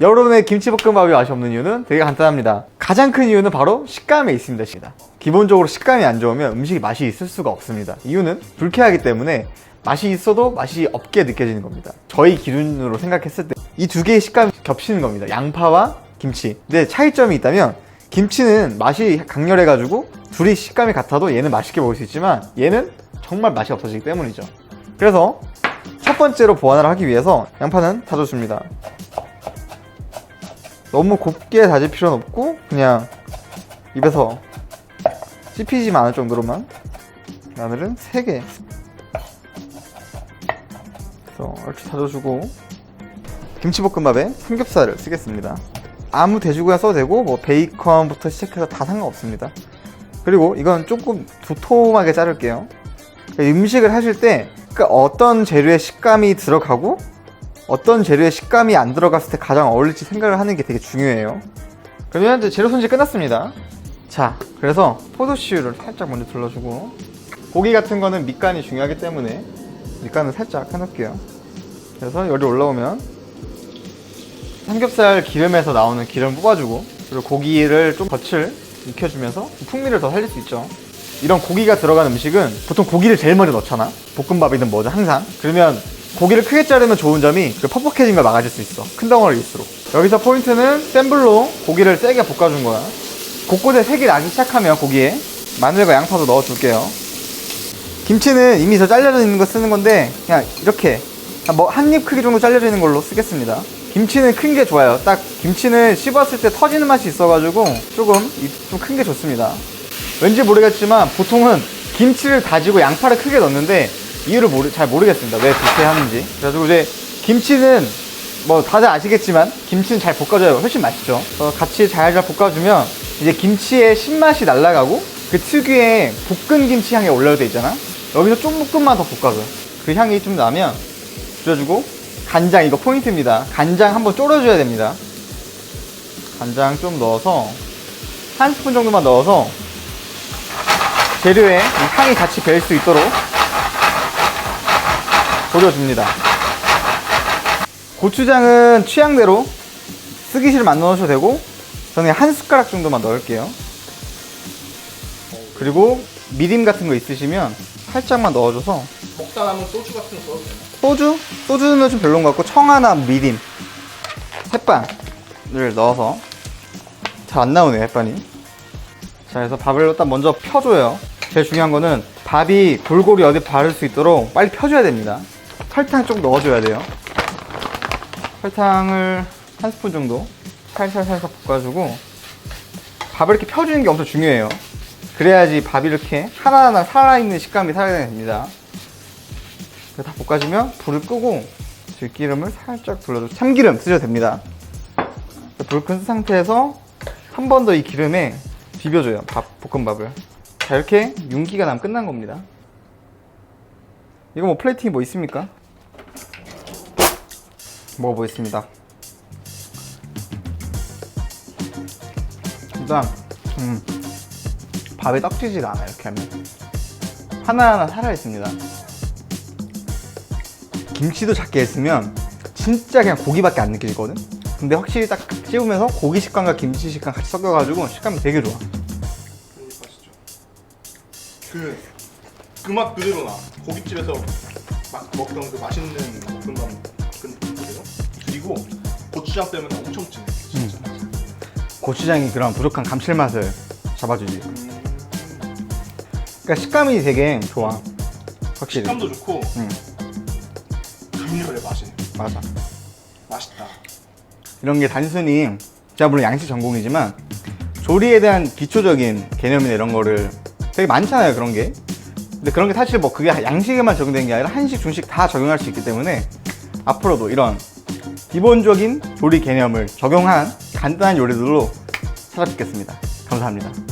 여러분의 김치볶음밥이 맛이 없는 이유는 되게 간단합니다. 가장 큰 이유는 바로 식감에 있습니다. 기본적으로 식감이 안 좋으면 음식이 맛이 있을 수가 없습니다. 이유는 불쾌하기 때문에 맛이 있어도 맛이 없게 느껴지는 겁니다. 저희 기준으로 생각했을 때 이 두 개의 식감이 겹치는 겁니다. 양파와 김치. 근데 차이점이 있다면 김치는 맛이 강렬해가지고 둘이 식감이 같아도 얘는 맛있게 먹을 수 있지만 얘는 정말 맛이 없어지기 때문이죠. 그래서 첫 번째로 보완을 하기 위해서 양파는 다져줍니다. 너무 곱게 다질 필요는 없고 그냥 입에서 씹히지만 않을 정도로만 마늘은 3개. 그래서 이렇게 다져주고 김치볶음밥에 삼겹살을 쓰겠습니다. 아무 돼지고기 써도 되고 뭐 베이컨부터 시작해서 다 상관없습니다. 그리고 이건 조금 두툼하게 자를게요. 그러니까 음식을 하실 때 그러니까 어떤 재료의 식감이 들어가고 어떤 재료의 식감이 안 들어갔을 때 가장 어울릴지 생각을 하는 게 되게 중요해요. 그러면 이제 재료 손질 끝났습니다. 자, 그래서 포도씨유를 살짝 먼저 둘러주고 고기 같은 거는 밑간이 중요하기 때문에 밑간을 살짝 해놓을게요. 그래서 열이 올라오면 삼겹살 기름에서 나오는 기름 뽑아주고 그리고 고기를 좀 겉을 익혀주면서 풍미를 더 살릴 수 있죠. 이런 고기가 들어간 음식은 보통 고기를 제일 먼저 넣잖아. 볶음밥이든 뭐든 항상. 그러면 고기를 크게 자르면 좋은 점이 그 퍽퍽해진 걸 막아줄 수 있어. 큰 덩어리일수록. 여기서 포인트는 센 불로 고기를 세게 볶아준 거야. 곳곳에 색이 나기 시작하면 고기에 마늘과 양파도 넣어줄게요. 김치는 이미 저 잘려져 있는 거 쓰는 건데 그냥 이렇게 뭐 한 입 크기 정도 잘려져 있는 걸로 쓰겠습니다. 김치는 큰 게 좋아요. 딱 김치는 씹었을 때 터지는 맛이 있어가지고 조금 좀 큰 게 좋습니다. 왠지 모르겠지만 보통은 김치를 다지고 양파를 크게 넣는데 이유를 모르, 잘 모르겠습니다. 왜 그렇게 하는지. 그래가지고 이제 김치는 뭐 다들 아시겠지만 김치는 잘 볶아줘야 훨씬 맛있죠. 같이 잘 잘 볶아주면 이제 김치의 신맛이 날아가고 그 특유의 볶은 김치 향이 올라올 때 있잖아. 여기서 조금만 더 볶아줘. 그 향이 좀 나면 줄여주고 간장 이거 포인트입니다. 간장 한번 졸여줘야 됩니다. 간장 좀 넣어서 한 스푼 정도만 넣어서 재료에 이 향이 같이 배일 수 있도록 졸여줍니다. 고추장은 취향대로 쓰기 싫으면 안 넣으셔도 되고 저는 한 숟가락 정도만 넣을게요. 그리고 미림 같은 거 있으시면 살짝만 넣어줘서 먹다 남은 소주 같은 거 써도 되나? 소주? 소주는 좀 별로인 것 같고 청아나 미림 햇반을 넣어서 잘 안 나오네요 햇반이 자 그래서 밥을 일단 먼저 펴줘요 제일 중요한 거는 밥이 골고루 어디 바를 수 있도록 빨리 펴줘야 됩니다 설탕 좀 넣어줘야 돼요. 설탕을 한 스푼 정도 살살살살 볶아주고 밥을 이렇게 펴주는 게 엄청 중요해요. 그래야지 밥이 이렇게 하나하나 살아있는 식감이 살아납니다. 다 볶아주면 불을 끄고 들기름을 살짝 둘러줘. 참기름 쓰셔도 됩니다. 불 끈 상태에서 한 번 더 이 기름에 비벼줘요 밥 볶음밥을. 자 이렇게 윤기가 나면 끝난 겁니다 이거 뭐 플레이팅이 뭐 있습니까? 먹어보겠습니다 일단 음, 밥에 떡지지가 않아요 이렇게 하면 하나하나 살아있습니다 김치도 작게 했으면 진짜 그냥 고기밖에 안 느껴지거든? 근데 확실히 딱 씹으면서 고기 식감과 김치 식감 같이 섞여가지고 식감이 되게 좋아. 그, 그 맛 그대로 나. 고깃집에서 막 먹던 그 맛있는 볶음밥 그 그대로. 그리고 고추장 때문에 엄청 진해. 진짜. 고추장이 그런 부족한 감칠맛을 잡아주지. 그러니까 식감이 되게 좋아. 확실히. 식감도 좋고 응, 강렬해 맛이. 맞아. 맛있다. 이런 게 단순히 제가 물론 양식 전공이지만 조리에 대한 기초적인 개념이나 이런 거를 되게 많잖아요 그런 게 근데 그런 게 사실 뭐 그게 양식에만 적용되는 게 아니라 한식 중식 다 적용할 수 있기 때문에 앞으로도 이런 기본적인 조리 개념을 적용한 간단한 요리들로 찾아뵙겠습니다. 감사합니다